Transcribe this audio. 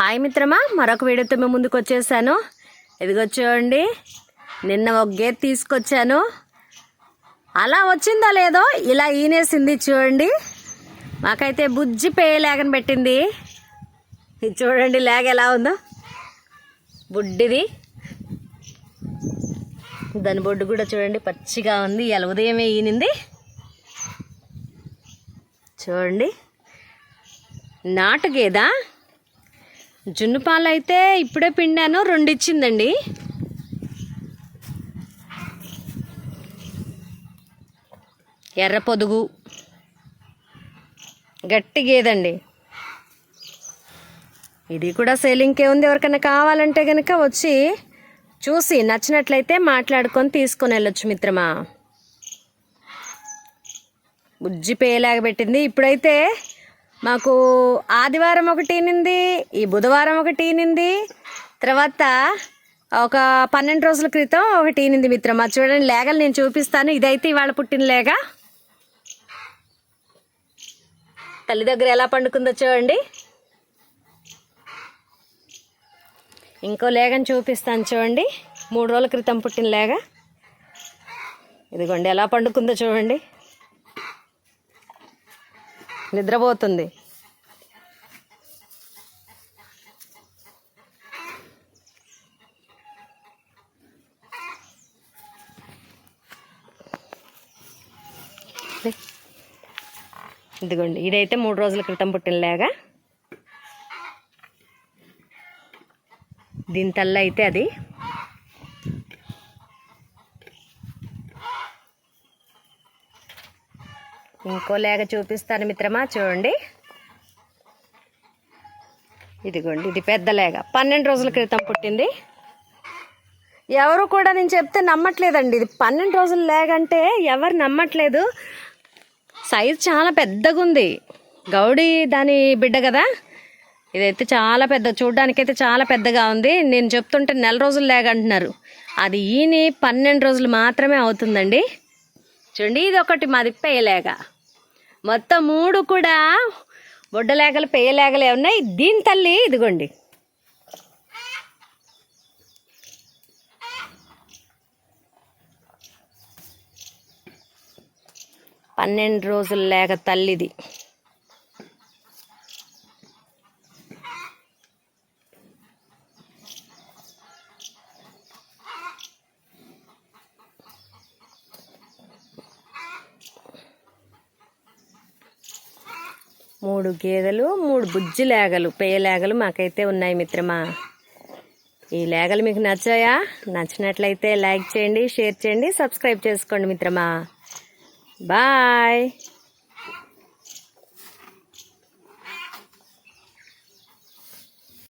Hi మిత్రమా మరొక వీడియోతో మేము ముందుకు వచ్చేసాను. ఇదిగో చూడండి నిన్న ఒక గేట్ తీసుకొచ్చాను. అలా వచ్చిందో లేదో ఇలా ఈనేసింది చూడండి. మాకైతే బుజ్జి పేయ లేగని పెట్టింది. ఇది చూడండి లేగ ఎలా ఉందో. బుడ్డిది. దాని బొడ్డు కూడా చూడండి పచ్చిగా ఉంది. ఇలా ఉదయమే ఈనింది. చూడండి. నాటు గేదా జున్ను పాలు అయితే ఇప్పుడే పిండాను రెండు ఇచ్చిందండి ఎర్ర పొదుగు. గట్టి గేదండి. ఇది కూడా సేలింగ్కే ఉంది ఎవరికైనా కావాలంటే కనుక వచ్చి చూసి నచ్చినట్లయితే మాట్లాడుకొని తీసుకొని వెళ్ళొచ్చు మిత్రమా. బుజ్జి పేలాగ పెట్టింది. ఇప్పుడైతే మాకు ఆదివారం ఒకటి ఈనింది ఈ బుధవారం ఒకటి ఈనింది తర్వాత ఒక పన్నెండు రోజుల క్రితం ఒకటి ఈనింది మిత్రమా చూడండి లేగలు నేను చూపిస్తాను. ఇదైతే ఇవాళ పుట్టిన లేగ. తల్లి దగ్గర ఎలా పండుకుందో చూడండి. ఇంకో లేగని చూపిస్తాను చూడండి. మూడు రోజుల క్రితం పుట్టిన లేగ. ఇదిగోండి ఎలా పండుకుందో చూడండి. నిద్రపోతుంది. ఇదిగోండి ఇదైతే మూడు రోజుల క్రితం పుట్టినలేగా. దీని తల్ల అయితే అది. ఇంకో లేగ చూపిస్తాను మిత్రమా చూడండి. ఇదిగోండి ఇది పెద్ద లేగ. పన్నెండు రోజుల క్రితం పుట్టింది. ఎవరు కూడా నేను చెప్తే నమ్మట్లేదండి. ఇది పన్నెండు రోజుల లేగ అంటే ఎవరు నమ్మట్లేదు. సైజ్ చాలా పెద్దగా ఉంది గౌడి దాని బిడ్డ కదా? ఇదైతే చాలా పెద్ద చూడ్డానికైతే చాలా పెద్దగా ఉంది. నేను చెప్తుంటే నెల రోజులు లేగ అంటున్నారు. అది ఈని పన్నెండు రోజులు మాత్రమే అవుతుందండి. చూడండి ఇది ఒకటి మాది పేయలేక మొత్తం మూడు కూడా బొడ్డలేగలు పేయలేగలే ఉన్నాయి. దీని తల్లి ఇదిగోండి. పన్నెండు రోజులు లేక తల్లిది. మూడు గేదెలు మూడు బుజ్జి లేగలు పేయ లేగలు మాకైతే ఉన్నాయి మిత్రమా. ఈ లేగలు మీకు నచ్చాయా? నచ్చినట్లయితే లైక్ చేయండి షేర్ చేయండి సబ్స్క్రైబ్ చేసుకోండి మిత్రమా. Bye!